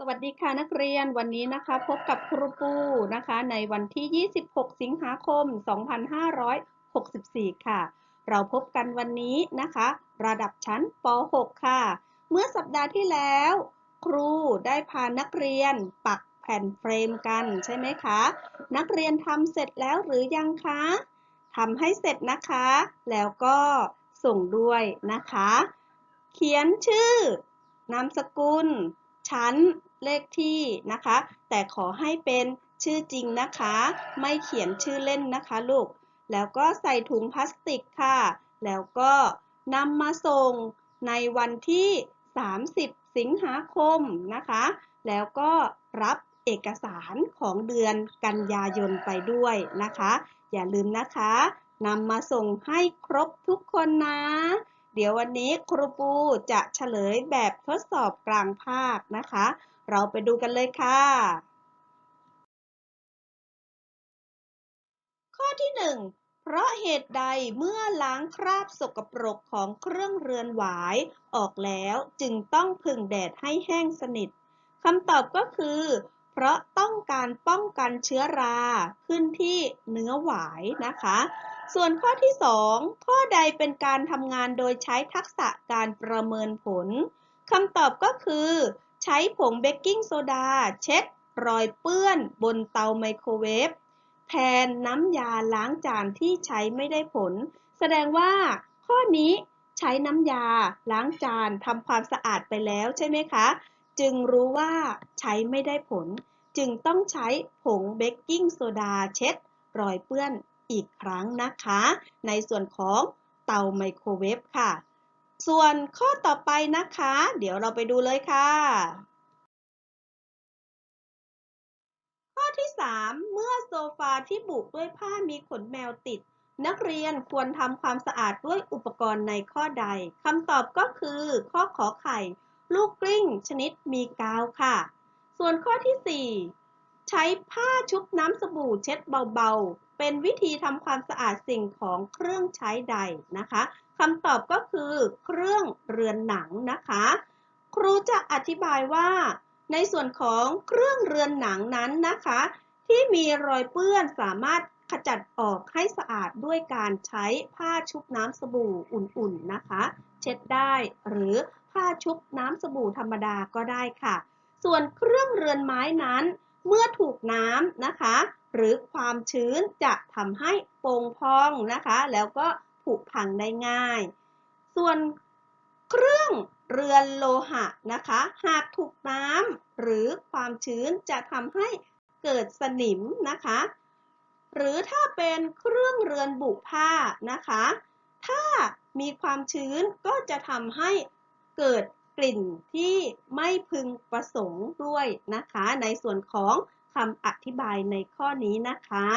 สวัสดีค่ะนักเรียนวันนี้นะคะพบกับครูปูนะคะ ในวันที่ 26 สิงหาคม 2564 ค่ะ เราพบกันวันนี้นะคะ ระดับชั้นป .6 ค่ะ เมื่อสัปดาห์ที่แล้ว ครูได้พานักเรียนปักแผ่นเฟรมกันใช่ไหมคะ นักเรียนทำเสร็จแล้วหรือยังคะทำให้เสร็จนะคะ แล้วก็ส่งด้วยนะคะ เขียนชื่อนามสกุลชั้น เลขที่นะคะ แต่ขอให้เป็นชื่อจริงนะคะ ไม่เขียนชื่อเล่นนะคะลูก แล้วก็ใส่ถุงพลาสติกค่ะ แล้วก็นำมาส่งในวันที่ 30 สิงหาคมนะคะ แล้วก็รับเอกสารของเดือนกันยายนไปด้วยนะคะ อย่าลืมนะคะนำมาส่งให้ครบทุกคนนะ เดี๋ยววันนี้ครูปูจะเฉลยแบบทดสอบกลางภาคนะคะ เราไปดูกันเลยค่ะ ข้อที่ 1 เพราะเหตุใดเมื่อล้างคราบสกปรกของเครื่องเรือนหวายออกแล้วจึงต้องพึ่งแดดให้แห้งสนิทคำตอบก็คือ เพราะต้องการป้องกันเชื้อราขึ้นที่เนื้อหวายนะคะ ส่วนข้อที่ 2 ข้อใดเป็นการทำงานโดยใช้ทักษะการประเมินผลคำตอบก็คือ ใช้ผงเบกกิ้งโซดา เช็ดรอยเปื้อนบนเตาไมโครเวฟแทนน้ำยาล้างจานที่ใช้ไม่ได้ผล แสดงว่าข้อนี้ใช้น้ำยาล้างจานทำความสะอาดไปแล้วใช่ไหมคะ จึงรู้ว่าใช้ไม่ได้ผล จึงต้องใช้ผงเบกกิ้งโซดาเช็ดรอยเปื้อนอีกครั้งนะคะ ในส่วนของเตาไมโครเวฟค่ะ ส่วนข้อต่อไปนะคะ เดี๋ยวเราไปดูเลยค่ะ ข้อที่ 3 เมื่อโซฟาที่บุด้วยผ้ามีขนแมวติด นักเรียนควรทำความสะอาดด้วยอุปกรณ์ในข้อใดคำตอบก็คือ ข้อขอไข่ ลูกกลิ้ง ชนิดมีกาวค่ะ ส่วนข้อที่ 4 ใช้ผ้าชุบน้ำสบู่เช็ดเบาๆ เป็นวิธีทำความสะอาดสิ่งของเครื่องใช้ใดนะคะคำตอบก็คือเครื่องเรือนหนังนะคะ ครูจะอธิบายว่า ในส่วนของเครื่องเรือนหนังนั้นนะคะ ที่มีรอยเปื้อนสามารถขจัดออกให้สะอาดด้วยการใช้ผ้าชุบน้ำสบู่อุ่นๆนะคะ เช็ดได้หรือผ้าชุบน้ำสบู่ธรรมดาก็ได้ค่ะ ส่วนเครื่องเรือนไม้นั้น เมื่อถูกน้ำนะคะ หรือความชื้นจะทำให้โป่งพองนะคะ แล้วก็ผุพังได้ง่าย ส่วนเครื่องเรือนโลหะนะคะ หากถูกน้ำหรือความชื้นจะทำให้เกิดสนิมนะคะ หรือถ้าเป็นเครื่องเรือนบุผ้านะคะ ถ้ามีความชื้นก็จะทำให้เกิดกลิ่นที่ไม่พึงประสงค์ด้วยนะคะ ในส่วนของ คำอธิบายในข้อนี้นะคะ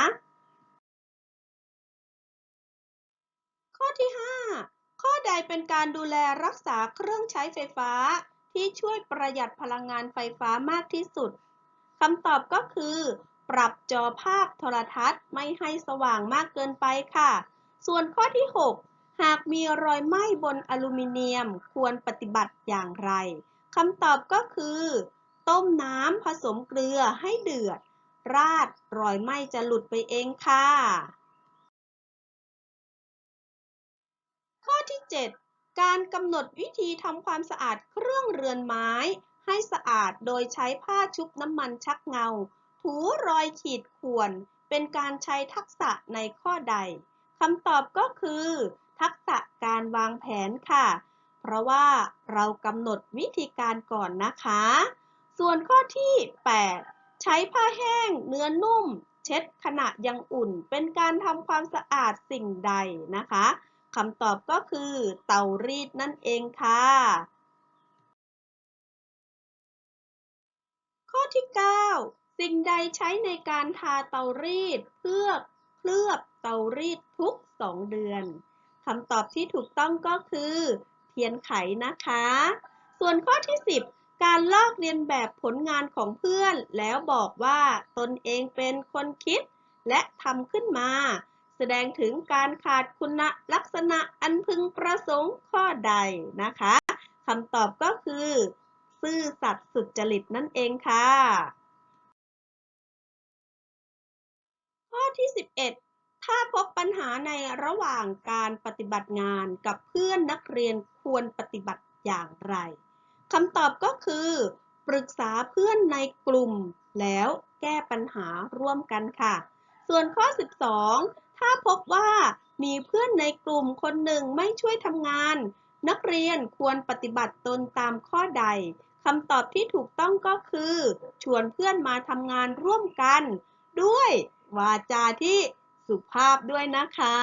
ข้อที่ 5 ข้อใดเป็นการดูแลรักษาเครื่องใช้ไฟฟ้า ที่ช่วยประหยัดพลังงานไฟฟ้ามากที่สุดคำตอบก็คือ ปรับจอภาพโทรทัศน์ไม่ให้สว่างมากเกินไปค่ะ ส่วนข้อที่ 6 หากมีรอยไหม้บนอลูมิเนียม ควรปฏิบัติอย่างไรคำตอบก็คือ ต้มน้ำผสมเกลือให้เดือด ราดรอยไหม้จะหลุดไปเองค่ะ ข้อที่ 7 การกำหนดวิธีทำความสะอาดเครื่องเรือนไม้ ให้สะอาดโดยใช้ผ้าชุบน้ำมันชักเงา ถูรอยขีดข่วน เป็นการใช้ทักษะในข้อใดคำตอบก็คือ ทักษะการวางแผนค่ะ เพราะว่าเรากำหนดวิธีการก่อนนะคะ ส่วนข้อที่ 8 ใช้ผ้าแห้งเนื้อนุ่ม เช็ดขณะยังอุ่น เป็นการทำความสะอาดสิ่งใดนะคะคำตอบก็คือเตารีดนั่นเองค่ะ ข้อที่ 9 สิ่งใดใช้ในการทาเตารีด เพื่อเคลือบเตารีดทุก 2 เดือนคำตอบที่ถูกต้องก็คือ เทียนไขนะคะ ส่วนข้อที่ 10 การลอกเรียนแบบผลงานของเพื่อน แล้วบอกว่าตนเองเป็นคนคิด และทำขึ้นมา แสดงถึงการขาดคุณลักษณะอันพึงประสงค์ข้อใดนะคะคำตอบก็คือ ซื่อสัตย์สุจริตนั่นเองค่ะ ข้อที่ 11 ถ้าพบปัญหาในระหว่างการปฏิบัติงานกับเพื่อนนักเรียนควรปฏิบัติอย่างไร คำตอบก็คือ ปรึกษาเพื่อนในกลุ่ม แล้วแก้ปัญหาร่วมกันค่ะ ส่วนข้อ 12 ถ้าพบว่ามีเพื่อนในกลุ่มคนหนึ่งไม่ช่วยทำงาน นักเรียนควรปฏิบัติตนตามข้อใดคำตอบที่ถูกต้องก็คือ ชวนเพื่อนมาทำงานร่วมกัน ด้วยวาจาที่สุภาพด้วยนะคะ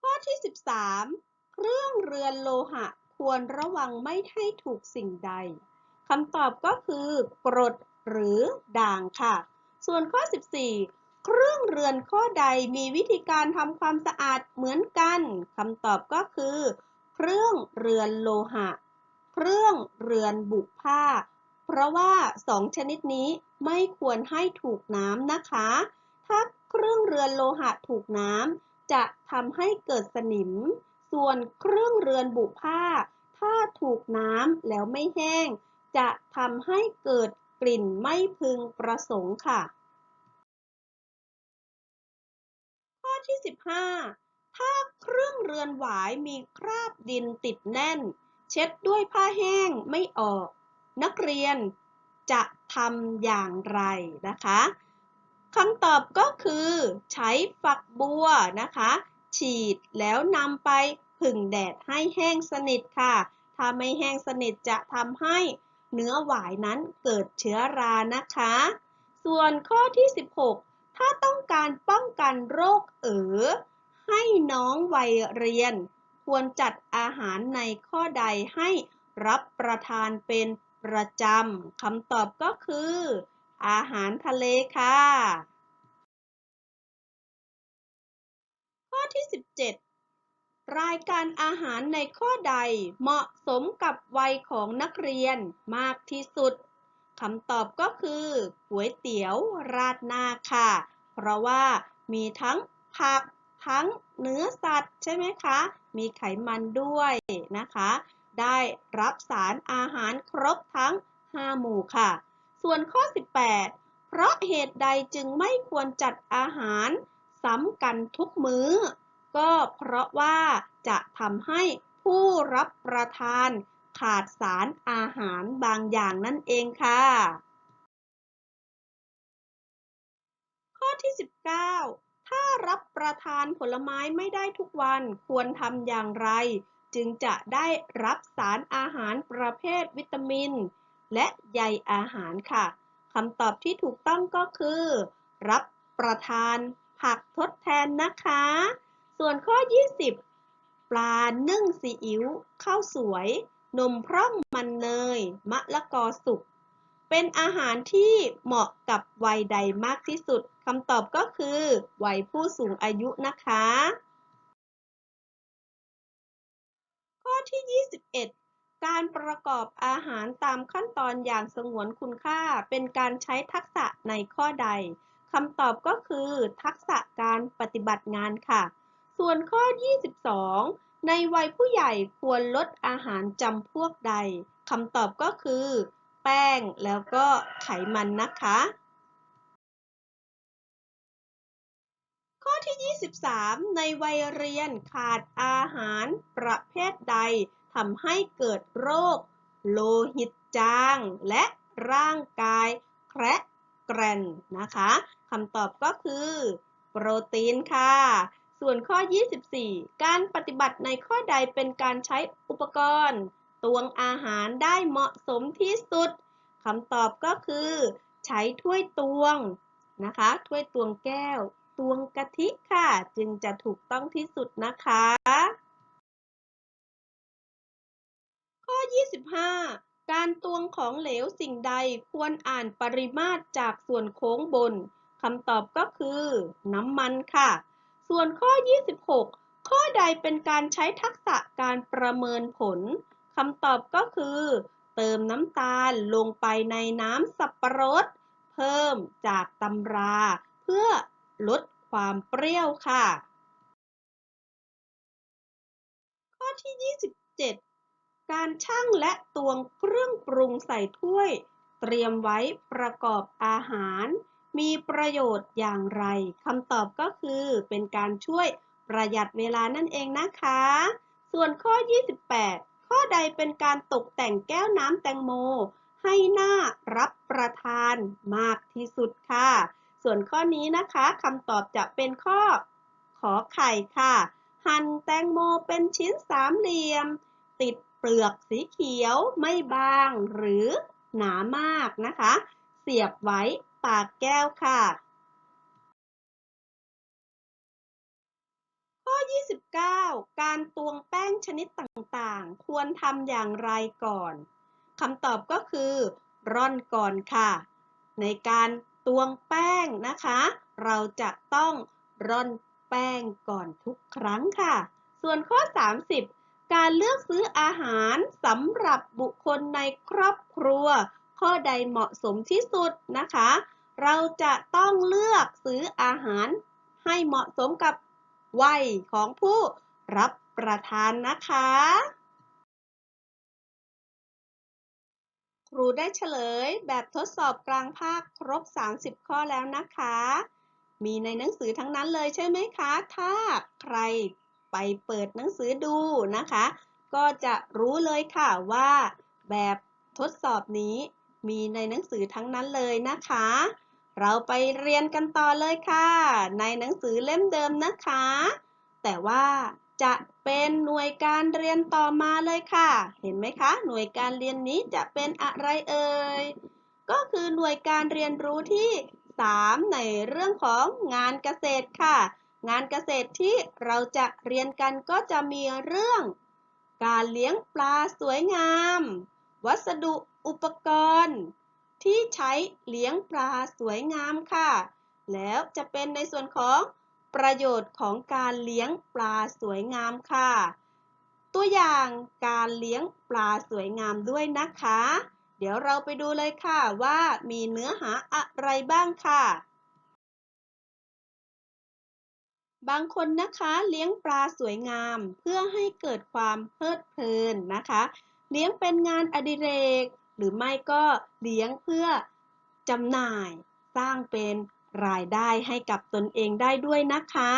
ข้อที่ 13 เครื่องเรือนโลหะ ควรระวังไม่ให้ถูกสิ่งใดคำตอบก็คือกรดหรือด่างค่ะ ส่วนข้อ 14 เครื่องเรือนข้อใดมีวิธีการทำความสะอาดเหมือนกันคำตอบก็คือ เครื่องเรือนโลหะ เครื่องเรือนบุผ้า เพราะว่าสองชนิดนี้ไม่ควรให้ถูกน้ำนะคะ ถ้าเครื่องเรือนโลหะถูกน้ำจะทำให้เกิดสนิม ส่วนเครื่องเรือนบุผ้า ถ้าถูกน้ำแล้วไม่แห้ง จะทำให้เกิดกลิ่นไม่พึงประสงค์ค่ะ ข้อที่ 15 ถ้าเครื่องเรือนหวายมีคราบดินติดแน่น เช็ดด้วยผ้าแห้งไม่ออก นักเรียนจะทำอย่างไรนะคะคำตอบก็คือ ใช้ฝักบัวนะคะ ฉีดแล้วนำไป ผึ่งแดดให้แห้งสนิทค่ะ ถ้าไม่แห้งสนิทจะทำให้เนื้อหวายนั้นเกิดเชื้อรานะคะ ส่วนข้อที่ 16 ถ้าต้องการป้องกันโรคเอ๋อให้น้องวัยเรียน ควรจัดอาหารในข้อใดให้รับประทานเป็นประจำคำตอบก็คือ อาหารทะเลค่ะ ข้อที่ 17 รายการอาหารในข้อใดเหมาะสมกับวัยของนักเรียนมากที่สุดคำตอบก็คือก๋วยเตี๋ยวราดหน้าค่ะ เพราะว่ามีทั้งผัก ทั้งเนื้อสัตว์ ใช่ไหมคะ มีไขมันด้วยนะคะ ได้รับสารอาหารครบทั้ง 5 หมู่ค่ะ ส่วนข้อ 18 เพราะเหตุใดจึงไม่ควรจัดอาหารซ้ำกันทุกมื้อ ก็เพราะว่าจะทำให้ผู้รับประทานขาดสารอาหารบางอย่างนั่นเองค่ะ ข้อที่ 19 ถ้ารับประทานผลไม้ไม่ได้ทุกวันควรทำอย่างไร จึงจะได้รับสารอาหารประเภทวิตามิน และใยอาหารค่ะคำตอบที่ถูกต้องก็คือ รับประทานผักทดแทนนะคะ ส่วนข้อ 20 ปลานึ่งซีอิ๊วข้าวสวย นมพร่องมันเนย มะละกอสุก เป็นอาหารที่เหมาะกับวัยใดมากที่สุดคำตอบก็คือ วัยผู้สูงอายุนะคะ ข้อที่ 21การประกอบอาหารตามขั้นตอนอย่างสงวนคุณค่า เป็นการใช้ทักษะในข้อใดคำตอบก็คือ ทักษะการปฏิบัติงานค่ะ ส่วนข้อ 22 ในวัยผู้ใหญ่ควรลดอาหารจำพวกใดคำตอบก็คือ แป้งแล้วก็ไขมันนะคะ ข้อที่ 23 ในวัยเรียนขาดอาหารประเภทใดทำให้เกิดโรค โลหิตจาง และร่างกายแคระแกรนนะคะคำตอบก็คือ โปรตีนค่ะ ส่วนข้อ 24 การปฏิบัติในข้อใดเป็นการใช้อุปกรณ์ ตวงอาหารได้เหมาะสมที่สุดคำตอบก็คือ ใช้ถ้วยตวงนะคะ ถ้วยตวงแก้ว ตวงกะทิค่ะ จึงจะถูกต้องที่สุดนะคะ ข้อ 25 การตวงของเหลวสิ่งใดควรอ่านปริมาตรจากส่วนโค้งบนคำตอบก็คือ น้ำมันค่ะ ส่วนข้อ 26 ข้อใดเป็นการใช้ทักษะการประเมินผลคำตอบก็คือ เติมน้ำตาลลงไปในน้ำสับประรด เพิ่มจากตำรา เพื่อลดความเปรี้ยวค่ะ ข้อที่ 27 การชั่งและตวงเครื่องปรุงใส่ถ้วย เตรียมไว้ประกอบอาหาร มีประโยชน์อย่างไรคำตอบก็คือเป็นการช่วยประหยัดเวลานั่นเองนะคะ ส่วนข้อ 28 ข้อใดเป็นการตกแต่งแก้วน้ำแตงโม ให้น่ารับประทานมากที่สุดค่ะ ส่วนข้อนี้นะคะคำตอบจะเป็นข้อขอไข่ค่ะ หั่นแตงโมเป็นชิ้นสามเหลี่ยม ติดเปลือกสีเขียวไม่บางหรือหนามากนะคะ เสียบไว้ ปากแก้วค่ะ ข้อ 29 การตวงแป้งชนิดต่างๆ ควรทำอย่างไรก่อนคำตอบก็คือ ร่อนก่อนค่ะ ในการตวงแป้งนะคะ เราจะต้องร่อนแป้งก่อนทุกครั้งค่ะ ส่วนข้อ 30 การเลือกซื้ออาหารสำหรับบุคคลในครอบครัว ข้อใดเหมาะสมที่สุดนะคะ เราจะต้องเลือกซื้ออาหารให้เหมาะสมกับวัยของผู้รับประทานนะคะ ครูได้เฉลยแบบทดสอบกลางภาคครบ 30 ข้อแล้วนะคะ มีในหนังสือทั้งนั้นเลยใช่ไหมคะ ถ้าใครไปเปิดหนังสือดูนะคะ ก็จะรู้เลยค่ะว่าแบบทดสอบนี้มีในหนังสือทั้งนั้นเลยนะคะ เราไปเรียนกันต่อเลยค่ะ ในหนังสือเล่มเดิมนะคะ แต่ว่าจะเป็นหน่วยการเรียนต่อมาเลยค่ะ เห็นไหมคะ หน่วยการเรียนนี้จะเป็นอะไรเอ่ย ก็คือหน่วยการเรียนรู้ที่ 3 ในเรื่องของงานเกษตรค่ะ งานเกษตรที่เราจะเรียนกันก็จะมีเรื่อง การเลี้ยงปลาสวยงาม วัสดุอุปกรณ์ ที่ใช้เลี้ยงปลาสวยงามค่ะ แล้วจะเป็นในส่วนของประโยชน์ของการเลี้ยงปลาสวยงามค่ะ ตัวอย่างการเลี้ยงปลาสวยงามด้วยนะคะ เดี๋ยวเราไปดูเลยค่ะว่ามีเนื้อหาอะไรบ้างค่ะ บางคนนะคะเลี้ยงปลาสวยงามเพื่อให้เกิดความเพลิดเพลินนะคะ เลี้ยงเป็นงานอดิเรก หรือไม่ก็เลี้ยงเพื่อจำหน่าย สร้างเป็นรายได้ให้กับตนเองได้ด้วยนะคะ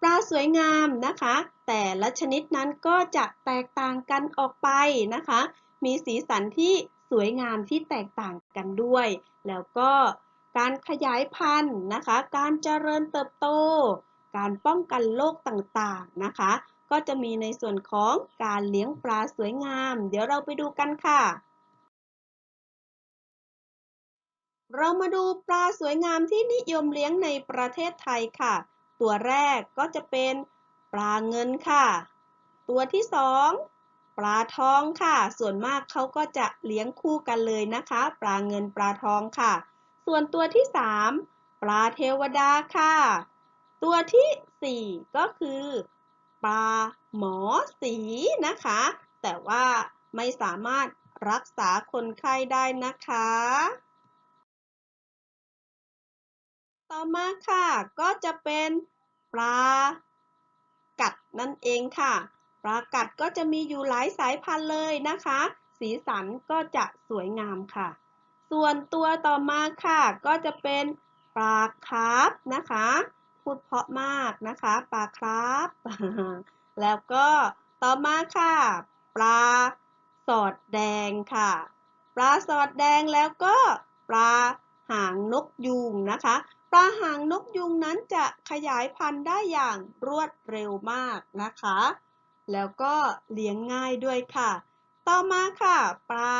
ปลาสวยงามนะคะ แต่ละชนิดนั้นก็จะแตกต่างกันออกไปนะคะ มีสีสันที่สวยงามที่แตกต่างกันด้วย แล้วก็การขยายพันธุ์นะคะ การเจริญเติบโต การป้องกันโรคต่างๆนะคะ ก็จะมีในส่วนของการเลี้ยงปลาสวยงาม เดี๋ยวเราไปดูกันค่ะ เรามาดูปลาสวยงามที่นิยมเลี้ยงในประเทศไทยค่ะ ตัวแรกก็จะเป็นปลาเงินค่ะ ตัวที่สองปลาทองค่ะ ส่วนมากเขาก็จะเลี้ยงคู่กันเลยนะคะ ปลาเงินปลาทองค่ะ ส่วนตัวที่สามปลาเทวดาค่ะ ตัวที่สี่ก็คือ ปลาหมอสีนะคะ แต่ว่าไม่สามารถรักษาคนไข้ได้นะคะ ต่อมาค่ะก็จะเป็นปลากัดนั่นเองค่ะ ปลากัดก็จะมีอยู่หลายสายพันธุ์เลยนะคะ สีสันก็จะสวยงามค่ะ ส่วนตัวต่อมาค่ะ ก็จะเป็นปลาคร์ฟนะคะ พูดเพราะมากนะคะ ปลาคร์ฟแล้วก็ต่อมาค่ะ ปลาสอดแดงค่ะ ปลาสอดแดงแล้วก็ปลาหางนกยูงนะคะ ปลาหางนกยูงนั้นจะขยายพันธุ์ได้อย่างรวดเร็วมากนะคะ แล้วก็เลี้ยงง่ายด้วยค่ะ ต่อมาค่ะ ปลา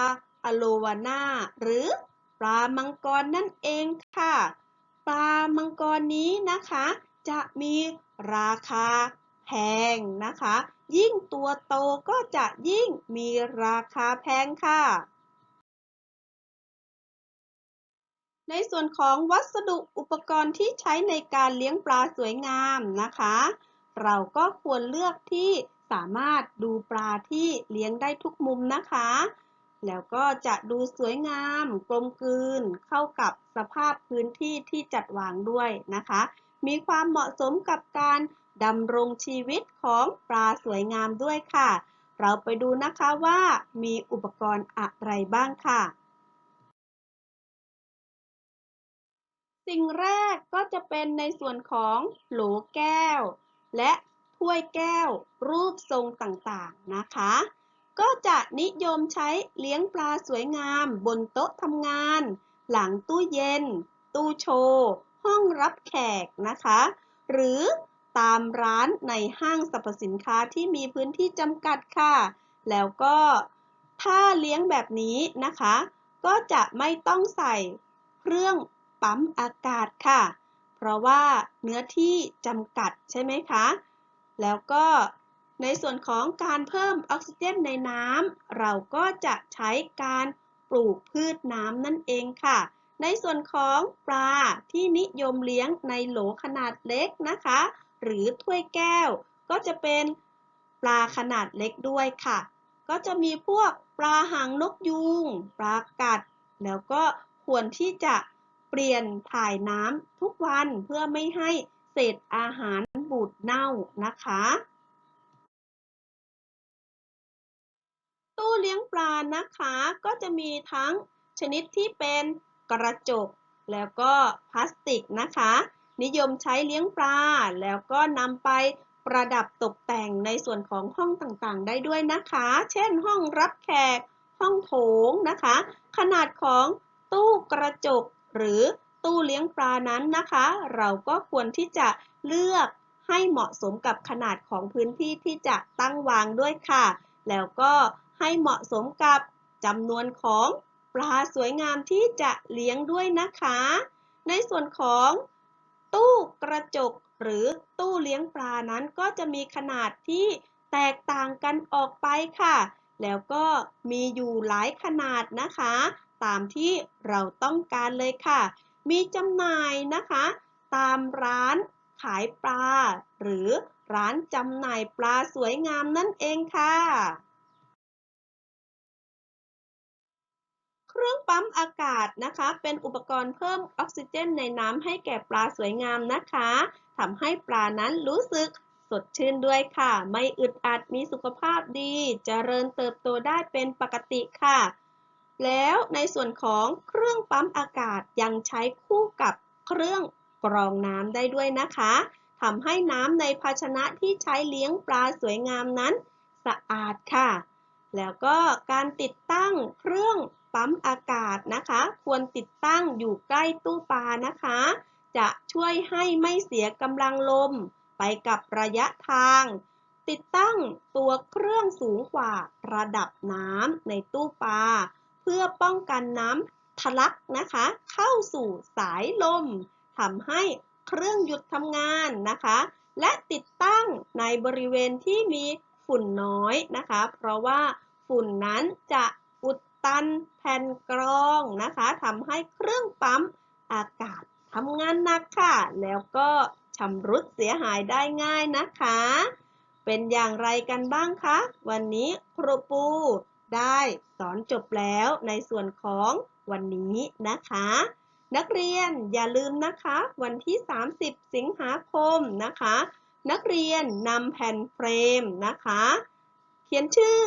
อโลวาน่าหรือปลามังกรนั่นเองค่ะ ปลามังกรนี้นะคะ จะมีราคาแพงนะคะ ยิ่งตัวโตก็จะยิ่งมีราคาแพงค่ะ ในส่วนของวัสดุอุปกรณ์ที่ใช้ในการเลี้ยงปลาสวยงามนะคะ เราก็ควรเลือกที่สามารถดูปลาที่เลี้ยงได้ทุกมุมนะคะ แล้วก็จะดูสวยงาม กลมกลืน เข้ากับสภาพพื้นที่ที่จัดวางด้วยนะคะ มีความเหมาะสมกับการดำรงชีวิตของปลาสวยงามด้วยค่ะ เราไปดูนะคะว่ามีอุปกรณ์อะไรบ้างค่ะ สิ่งแรกก็จะเป็นในส่วนของโหลแก้ว และถ้วยแก้วรูปทรงต่างๆนะคะ ก็จะนิยมใช้เลี้ยงปลาสวยงามบนโต๊ะทำงาน หลังตู้เย็น ตู้โชว์ห้องรับแขกนะคะ หรือตามร้านในห้างสรรพสินค้าที่มีพื้นที่จำกัดค่ะ แล้วก็ถ้าเลี้ยงแบบนี้นะคะ ก็จะไม่ต้องใส่เครื่อง ปั๊มอากาศค่ะ เพราะว่าเนื้อที่จำกัดใช่ไหมคะ แล้วก็ในส่วนของการเพิ่มออกซิเจนในน้ำเราก็จะใช้การปลูกพืชน้ำนั่นเองค่ะ ในส่วนของปลาที่นิยมเลี้ยงในโหลขนาดเล็กนะคะ หรือถ้วยแก้ว ก็จะเป็นปลาขนาดเล็กด้วยค่ะ ก็จะมีพวกปลาหางนกยูงปลากัด แล้วก็ควรที่จะ เปลี่ยนถ่ายน้ำทุกวันเพื่อไม่ให้เศษอาหารบูดเน่านะคะ ตู้เลี้ยงปลานะคะก็จะมีทั้งชนิดที่เป็นกระจก แล้วก็พลาสติกนะคะ นิยมใช้เลี้ยงปลา แล้วก็นำไปประดับตกแต่งในส่วนของห้องต่างๆ ได้ด้วยนะคะ เช่น ห้องรับแขก ห้องโถงนะคะ ขนาดของตู้กระจก หรือตู้เลี้ยงปลานั้นนะคะ เราก็ควรที่จะเลือกให้เหมาะสมกับขนาดของพื้นที่ที่จะตั้งวางด้วยค่ะ แล้วก็ให้เหมาะสมกับจำนวนของปลาสวยงามที่จะเลี้ยงด้วยนะคะ ในส่วนของตู้กระจกหรือตู้เลี้ยงปลานั้นก็จะมีขนาดที่แตกต่างกันออกไปค่ะ แล้วก็มีอยู่หลายขนาดนะคะ ตามที่เราต้องการเลยค่ะ มีจำหน่ายนะคะ ตามร้านขายปลา หรือร้านจำหน่ายปลาสวยงามนั่นเองค่ะ เครื่องปั๊มอากาศนะคะ เป็นอุปกรณ์เพิ่มออกซิเจนในน้ำให้แก่ปลาสวยงามนะคะทำให้ปลานั้นรู้สึกสดชื่นด้วยค่ะ ไม่อึดอัดมีสุขภาพดีจเจริญเติบโตได้เป็นปกติค่ะ แล้วในส่วนของเครื่องปั๊มอากาศยังใช้คู่กับเครื่องกรองน้ำได้ด้วยนะคะทำให้น้ำในภาชนะที่ใช้เลี้ยงปลาสวยงามนั้น สะอาดค่ะ แล้วก็การติดตั้งเครื่องปั๊มอากาศนะคะ ควรติดตั้งอยู่ใกล้ตู้ปลานะคะ จะช่วยให้ไม่เสียกำลังลมไปกับระยะทาง ติดตั้งตัวเครื่องสูงกว่าระดับน้ำในตู้ปลา เพื่อป้องกันน้ำทะลักนะคะ เข้าสู่สายลมทำให้เครื่องหยุดทำงานนะคะ และติดตั้งในบริเวณที่มีฝุ่นน้อยนะคะ เพราะว่าฝุ่นนั้นจะอุดตันแผ่นกรองนะคะทำให้เครื่องปั๊มอากาศทำงานหนักค่ะ แล้วก็ชำรุดเสียหายได้ง่ายนะคะ เป็นอย่างไรกันบ้างคะ วันนี้ครูปู ได้สอนจบแล้วในส่วนของวันนี้นะคะ นักเรียนอย่าลืมนะคะ วันที่ 30 สิงหาคมนะคะ นักเรียนนำแผ่นเฟรมนะคะ เขียนชื่อ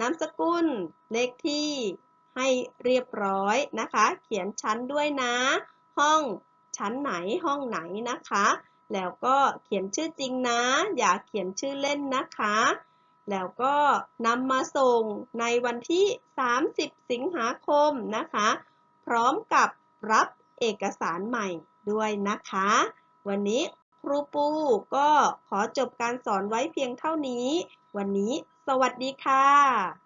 นามสกุลเลขที่ให้เรียบร้อยนะคะ เขียนชั้นด้วยนะ ห้องชั้นไหนห้องไหนนะคะ แล้วก็เขียนชื่อจริงนะ อย่าเขียนชื่อเล่นนะคะ แล้วก็นำมาส่งในวันที่ 30 สิงหาคมนะคะ พร้อมกับรับเอกสารใหม่ด้วยนะคะ วันนี้ครูปูก็ขอจบการสอนไว้เพียงเท่านี้ วันนี้สวัสดีค่ะ